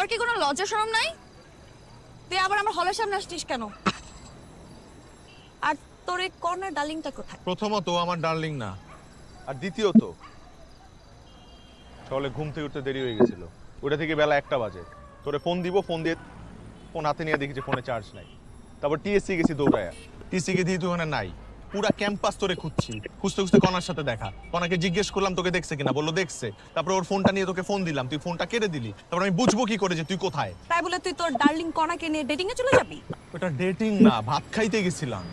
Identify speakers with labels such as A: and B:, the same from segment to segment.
A: তোর কি কোনো লজ্জা শরম নাই? তুই আবার আমার হলের সামনে আসছিস কেন? আর তোর এই কর্নার ডার্লিংটা কোথায়?
B: প্রথমত আমার ডার্লিং না, আর দ্বিতীয়ত, সকালে ঘুম থেকে উঠতে দেরি হয়ে গেছিল। ওটা থেকে বেলা একটা বাজে। তোরে ফোন দিব, ফোন দিয়ে ফোন হাতে নিয়ে দেখি যে ফোনে চার্জ নাই। তারপর টিএসসি গেছি দৌড়ায়া। টিএসসি দিয়ে তুই ওখানে নাই। পুরা ক্যাম্পাস তোরে খুঁজছি। খুঁজতে খুঁজতে কনার সাথে দেখা। কনাকে জিজ্ঞেস করলাম তোকে দেখছে কিনা? বলল দেখছে। তারপর ওর ফোনটা নিয়ে তোকে ফোন দিলাম। তুই ফোনটা কেটে দিলি। তারপর আমি বুঝব কি করে যে তুই কোথায়।
A: তাই বলে তুই তোর ডার্লিং কণাকে নিয়ে ডেটিং এ চলে যাবি?
B: ওটা ডেটিং না ভাত খাইতে গেছিলাম।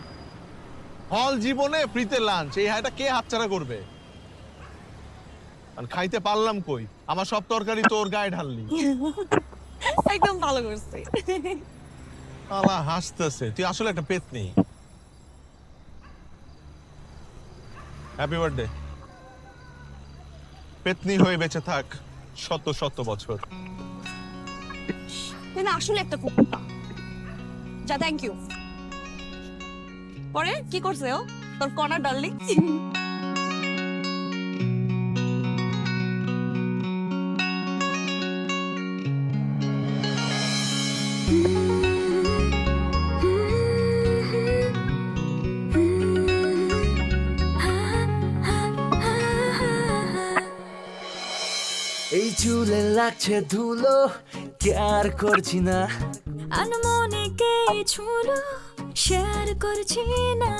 B: হল জীবনে ফ্রিতে লাঞ্চ এই হাইটা কে হাতছাড়া করবে? আর খাইতে পারলাম কই? আমার সব তরকারি তোর গায়ে ঢাললি।
A: একদম ভালো করছিস।
B: আলা হাসতেছে। তুই আসলে একটা পেত নেই হ্যাপি বার্থডে পেতনি হয়ে বেঁচে থাক শত শত বছর।
A: না আসলে একটা কুকুরটা যা থ্যাংক ইউ পরে কি করছে ও? তোর কনা ডার্লিং
C: চুলে লাগছে ধুলো কে আর করছি না
D: আনমনে কে ছুলো শেয়ার করছি না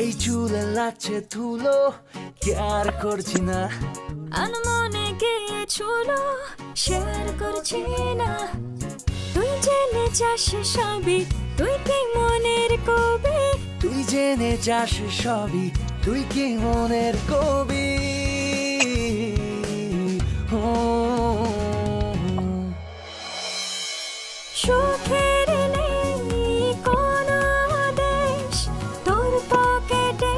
C: এই চুলে লাগছে ধুলো কে আর করছি না
D: আনমনে কে ছুলো শেয়ার করছি না তুই জেনে যাস সবই
C: জেনে যাস সবই তুই কি মনের কবি?
D: সুখের নেই কোনো দেশ তোর পকেটে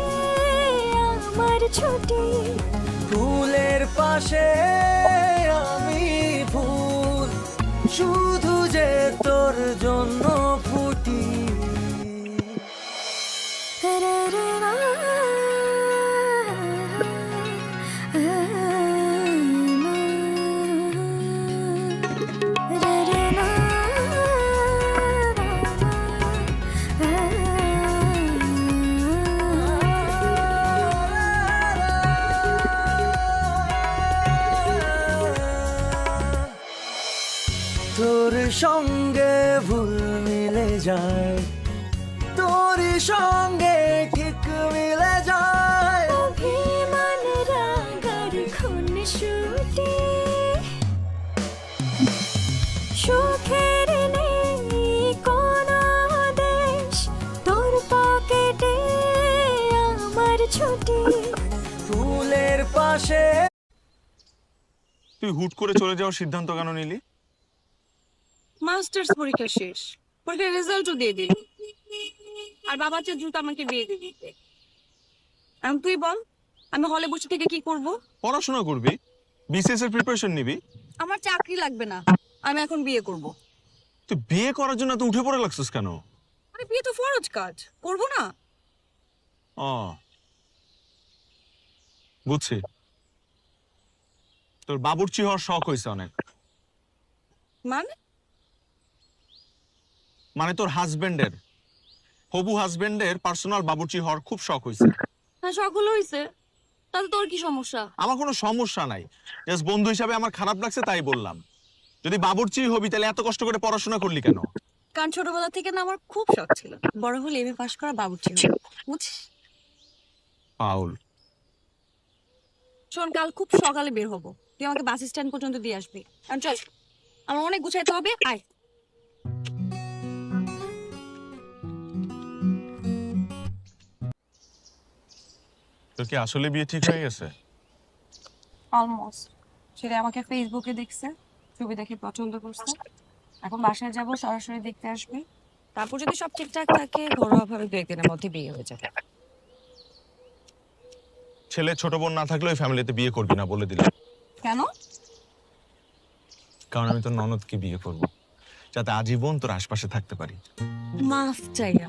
D: আমার ছুটি।
C: ফুলের পাশে আমি ফুল শুধু যে তোর জন্য ফুটি। তোর সঙ্গে ভুল মিলে যায়। তোর সঙ্গে ঠিক মিলে যায়।
D: অভিমান রাগার খুনসুটি সুখের নেই কোনো দেশ তোর পকেটে আমার ছুটি।
C: ফুলের পাশে
B: তুই হুট করে চলে যাওয়ার সিদ্ধান্ত কেন নিলি?
A: মাস্টার্স পরীক্ষা শেষ। পরীক্ষার রেজাল্টও দিয়ে দিলি। আর বাবা চেয়ে দ্রুত আমাকে বিয়ে দিয়ে দিতে এখন তুই বল আমি হলে বসে থেকে কি করব?
B: পড়াশোনা করবি? বিসিএস এর প্রিপারেশন নিবি?
A: আমার চাকরি লাগবে না। আমি এখন বিয়ে করব।
B: তুই বিয়ে করার জন্য তো উঠে পড়ে লাগছিস কেন?
A: আরে বিয়ে তো ফরজ কাজ। করব না।
B: ও। বুঝছি। তোর বাবুর্চি হওয়ার শখ হয়েছে অনেক।
A: মানে?
B: মানে তোর হাজবেন্ডের হবু হাজবেন্ডের পার্সোনাল বাবুর্চি হওয়ার খুব শখ হয়েছে।
A: হ্যাঁ সকল হয়েছে তাতে তোর কি সমস্যা?
B: আমার কোনো সমস্যা নাই। জাস্ট বন্ধু হিসাবে আমার খারাপ লাগছে তাই বললাম। যদি বাবুর্চি হবি তাহলে এত কষ্ট করে পড়াশোনা করলি কেন?
A: কারণ ছোটবেলা থেকে না আমার খুব শখ ছিল। বড় হলে এমএ পাশ করা বাবুর্চি হব। বুঝছিস?
B: পাউল।
A: শোন কাল খুব সকালে বের হব। তুই আমাকে বাস স্ট্যান্ড পর্যন্ত দিয়ে আসবি। এখন চল আমার অনেক গুছাইতে হবে আয়।
B: তোর কি আসলে বিয়ে ঠিক হয়ে গেছে?
A: অলমোস্ট সেটা আমাকে ফেসবুকে দেখছে ছবি দেখে পছন্দ করছে। এখন বাসায় যাব সরাসরি দেখতে আসবে। তারপর যদি সব ঠিকঠাক থাকে ঘরোয়া ভাবে দু একদিনের মধ্যে বিয়ে হয়ে যাবে।
B: ছেলে ছোট বোন না থাকলে ওই ফ্যামিলিতে বিয়ে করবি না বলে দিলাম।
A: কেন?
B: কারণ আমি তোর ননদকে বিয়ে করব যাতে আজীবন তোর আশপাশে থাকতে পারি।
A: মাফ চাইয়া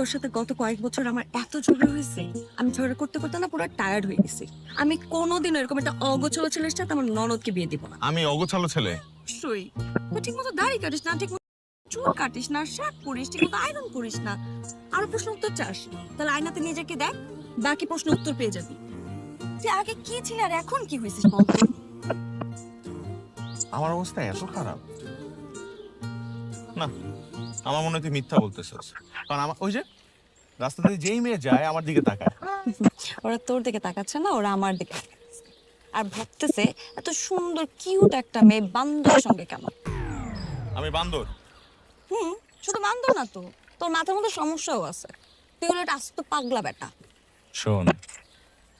A: তোর সাথে গত কয়েক বছর আমার এত ঝগড়া হয়েছে আমি ঝগড়া করতে করতে না পুরো টায়ার্ড হয়ে গেছি। আমি কোনোদিন এরকম একটা অগোছলো ছেলের সাথে আমার ননদকে বিয়ে দিব না।
B: আমি অগোছালো ছেলে?
A: অবশ্যই তুই ঠিক মতো দাড়ি কাটিস না ঠিক মতো চুল কাটিস না শার্ট পরিস ঠিক মতো আয়রন করিস না। আরও প্রশ্ন উত্তর চাস? তাহলে আয়নাতে নিজেকে দেখ বাকি প্রশ্ন উত্তর পেয়ে যাবি। তুই আগে কি ছিল আর এখন কি হয়েছিস বলতো
B: আমার অবস্থা এত খারাপ। না আমার মনে হয় তুই মিথ্যা বলতেছিস। কারণ আমার ওই যে রাস্তাতে যেই মেয়ে যায় আমার দিকে তাকায়।
A: ওরা তোর দিকে তাকাচ্ছে না ওরা আমার দিকে আর ভাবতেছে এত সুন্দর কিউট একটা মেয়ে বান্দর সঙ্গে কেমন?
B: আমি বান্দর।
A: হুম শুধু বান্দর না তো। তোর মাথার মধ্যে সমস্যাও আছে। তুই হলো একটা আস্ত পাগলা বেটা।
B: শোন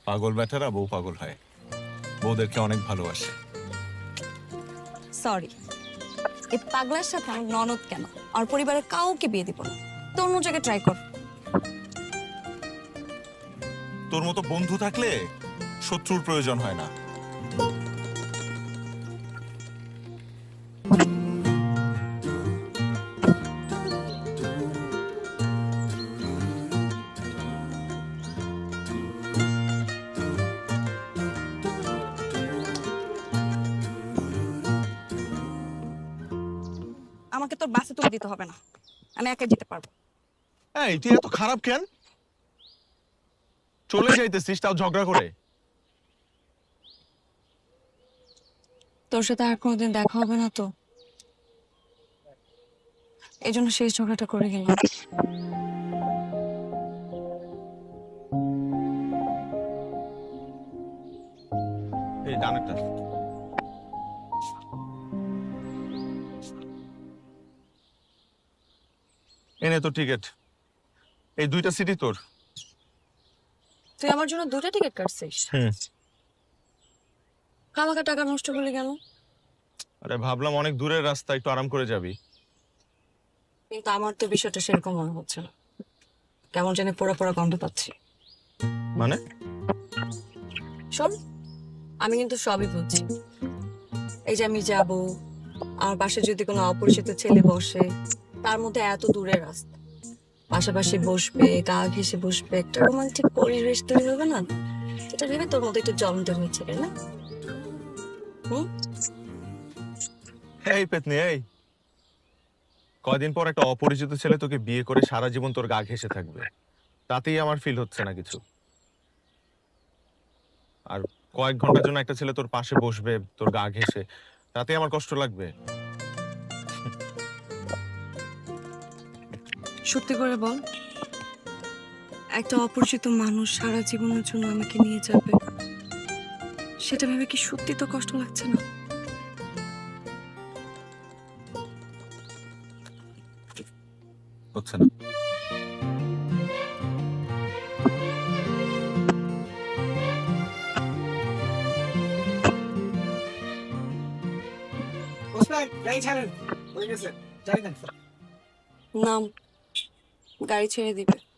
B: পাগল বেটারা বউ পাগল হয়। বউদেরকে অনেক ভালোবাসে।
A: সরি এই পাগলার সাথে আমার ননদ কেন? আর পরিবারের কাউকে বিয়ে দিব না। তো অন্য জায়গায় ট্রাই কর।
B: তোর মতো বন্ধু থাকলে শত্রুর প্রয়োজন হয় না।
A: আমাকে তোর বাসে তুলে দিতে হবে না। আমি একা যেতে পারব।
B: এই তুই এত খারাপ কেন? চলে যাইতেছিস তাও ঝগড়া করে।
A: তোর সাথে আর কোনোদিন দেখা হবে না তো? এই জন্য সেই ঝগড়াটা করে গেলাম।
B: এনে তোর টিকিট এই দুইটা সিটি তোর।
A: তুই আমার জন্য দুটো টিকিট কাটছিস?
B: হুম।
A: কামাকা টাকা নষ্ট করলি কেন?
B: আরে ভাবলাম অনেক দূরের রাস্তা একটু আরাম করে যাবি।
A: কিন্তু আমার তো বিষয়টা সেরকম মনে হচ্ছে না। কেমন জানি পোড়া পোড়া গন্ধ পাচ্ছি।
B: মানে?
A: শোন আমি কিন্তু সবই বুঝছি। এই যে আমি যাব আমার পাশে যদি কোনো অপরিচিত ছেলে বসে তার মধ্যে এত দূরে রাস্তা। পাশাপাশি বসবে, গা ঘেসে বসবে, একটা রোমান্টিক পরিবেশ তৈরি হবে না? এটা ভেবে তোর মধ্যে একটু জলন্ত হয়েছে না?
B: এই পেতনি, এই। কয়দিন পর একটা অপরিচিত ছেলে তোকে বিয়ে করে সারা জীবন তোর গা ঘেসে থাকবে। তাতেই আমার ফিল হচ্ছে না কিছু। আর কয়েক ঘণ্টার জন্য একটা ছেলে তোর পাশে বসবে, তোর গা ঘেসে তাতেই আমার কষ্ট লাগবে।
A: সত্যি করে বল। একটা অপরিচিত মানুষ সারা জীবনের জন্য আমাকে নিয়ে যাবে। সেটা ভেবে কি সত্যি তো কষ্ট লাগছে না?
B: হচ্ছে না।
C: ছাড়েন। গেছে। যাই না।
A: নাম গাড়ি ছেড়ে দিবে।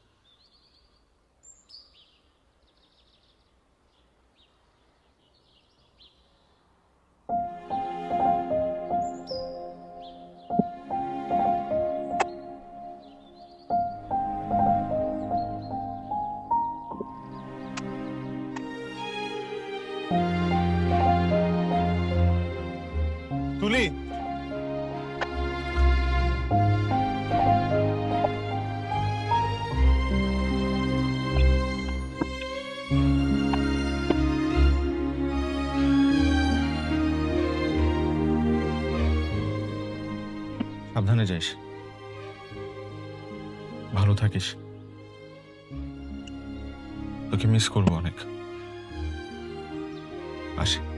B: সাবধানে যাইস। ভালো থাকিস। তোকে মিস করব অনেক। আসি।